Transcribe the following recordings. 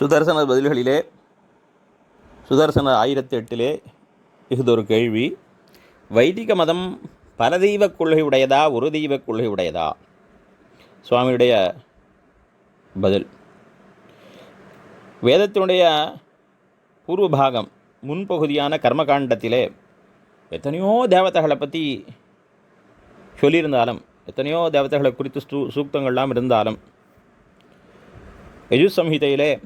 சுதர்சன பதில்களிலே சுதர்சன ஆயிரத்தி எட்டிலே இஃதொரு கேள்வி வைதிக மதம் பல தெய்வக் கொள்கை உடையதா ஒரு தெய்வக் கொள்கை உடையதா? சுவாமியுடைய பதில். வேதத்தினுடைய பூர்வ பாகம் முன்பகுதியான கர்மகாண்டத்திலே எத்தனையோ தேவதைகளை பற்றி சொல்லியிருந்தாலும் எத்தனையோ தேவதைகளை குறித்து சூ சூக்தங்கள்லாம் இருந்தாலும் யஜு சம்ஹிதையிலே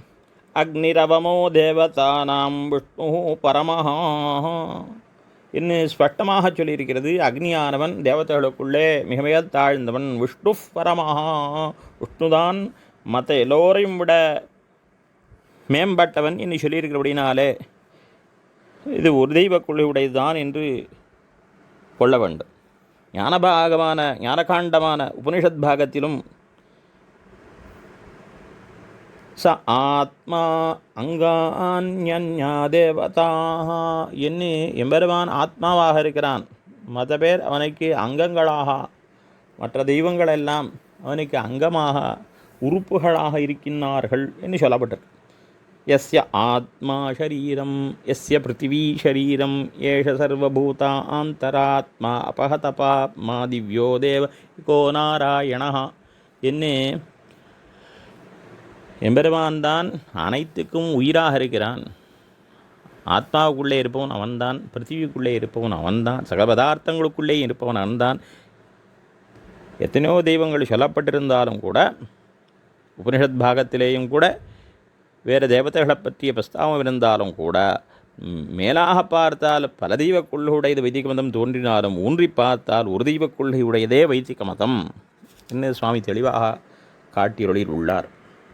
அக்னிரவமோ தேவதானாம் விஷ்ணு பரமஹா. என்று ஸ்பஷ்டமாக சொல்லியிருக்கிறது அக்னியானவன் தேவதைகளுக்குள்ளே மிக மிக தாழ்ந்தவன் விஷ்ணு பரமஹா. விஷ்ணுதான் மற்ற எல்லோரையும் விட மேம்பட்டவன் என்று சொல்லியிருக்கிறபடினாலே இது ஒரு தெய்வ கொள்கையுடையதுதான் என்று கொள்ள வேண்டும். ஞானபாகமான ஞானகாண்டமான உபனிஷத் பாகத்திலும் ச ஆத்மா அங்கான்யா தேவதா என்று எம்பெருமான் ஆத்மாவாக இருக்கிறான். மற்ற பேர் அவனுக்கு அங்கங்களாக மற்ற தெய்வங்கள் எல்லாம் அவனுக்கு அங்கமாக உறுப்புகளாக இருக்கின்றார்கள் என்று சொல்லப்பட்டிருக்கு. எஸ்ய ஆத்மா ஷரீரம் எஸ்ய பிருத்திவி ஷரீரம் ஏஷ சர்வபூதா ஆந்தராத்மா அபகதபாத்மா திவ்யோ தேவ கோ நாராயணா என்ன எம்பெருமான் தான் அனைத்துக்கும் உயிராக இருக்கிறான். ஆத்மாவுக்குள்ளே இருப்பவன் அவன்தான் பிருத்திவிக்குள்ளே இருப்பவன் அவன்தான் சகல பதார்த்தங்களுக்குள்ளே இருப்பவன் அவன்தான். எத்தனையோ தெய்வங்கள் சொல்லப்பட்டிருந்தாலும் கூட உபனிஷத் பாகத்திலேயும் கூட வேறு தேவதைகளை பற்றிய பிரஸ்தாபம் இருந்தாலும் கூட மேலாக பார்த்தால் பல தெய்வ கொள்கையுடையது வைதிக மதம் தோன்றினாலும் ஊன்றி பார்த்தால் ஒரு தெய்வ கொள்கையுடையதே வைதிக மதம் என்று சுவாமி தெளிவாக காட்டியொளியில் உள்ளார்.